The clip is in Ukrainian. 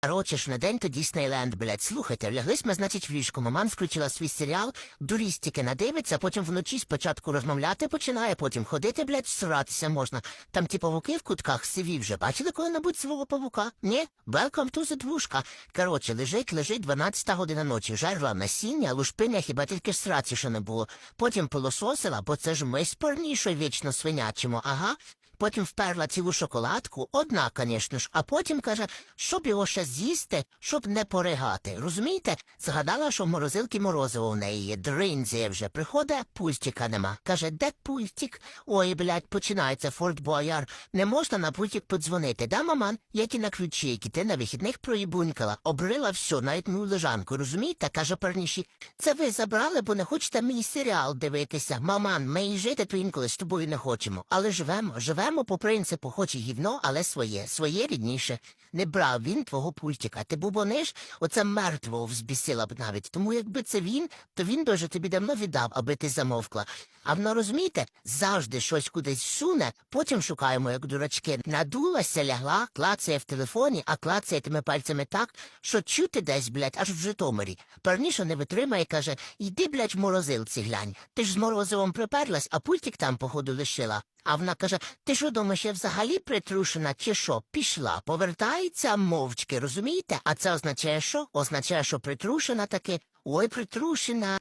Короче ж, на день то Діснейленд, блядь, слухайте, ляглись ми, значить, в ліжку. Маман включила свій серіал, дурістики надивиться, потім вночі спочатку розмовляти починає, потім ходити, блядь, сратися можна. Там ті павуки в кутках сиві вже. Бачили коли-небудь свого павука? Ні? Welcome to the двушка. Короче, лежить, лежить 12 година ночі, жерла насіння, лушпиня хіба тільки сраці ще не було. Потім пилососила, бо це ж ми спорнішо вічно свинячимо, ага. Потім вперла цілу шоколадку, одна, звісно ж, а потім каже, щоб його ще з'їсти, щоб не поригати. Розумієте? Згадала, що в морозилки морозиво в неї є. Дринзі вже приходить, пультика нема. Каже, де пультик? Ой, блядь, починається Форт Бояр. Не можна на пультик подзвонити. Да, маман? Я ті на ключі, які ти на вихідних проїбунькала. Обрила все, навіть мою лежанку, розумієте? Каже парніші. Це ви забрали, бо не хочете мій серіал дивитися. Маман, ми і жити інколи з тобою не хочемо. Але живемо, живемо по принципу, хоч і гівно, але своє, своє рідніше. Не брав він твого пультика. Ти бубониш, оце мертвого взбісила б навіть. Тому якби це він, то він дуже тобі давно віддав, аби ти замовкла. А воно розумієте, завжди щось кудись суне, потім шукаємо, як дурачки. Надулася, лягла, клацає в телефоні, а клацає тими пальцями так, що чути десь, блядь, аж в Житомирі. Парніша не витримає, каже, йди, блядь, в морозилці глянь. Ти ж з морозивом приперлась, а пультик там, походу, лишила. А вона каже: Ти що думаєш, я взагалі притрушена, чи що? Пішла, повертається мовчки, розумієте? А це означає що? Означає, що притрушена таки. Ой, притрушена.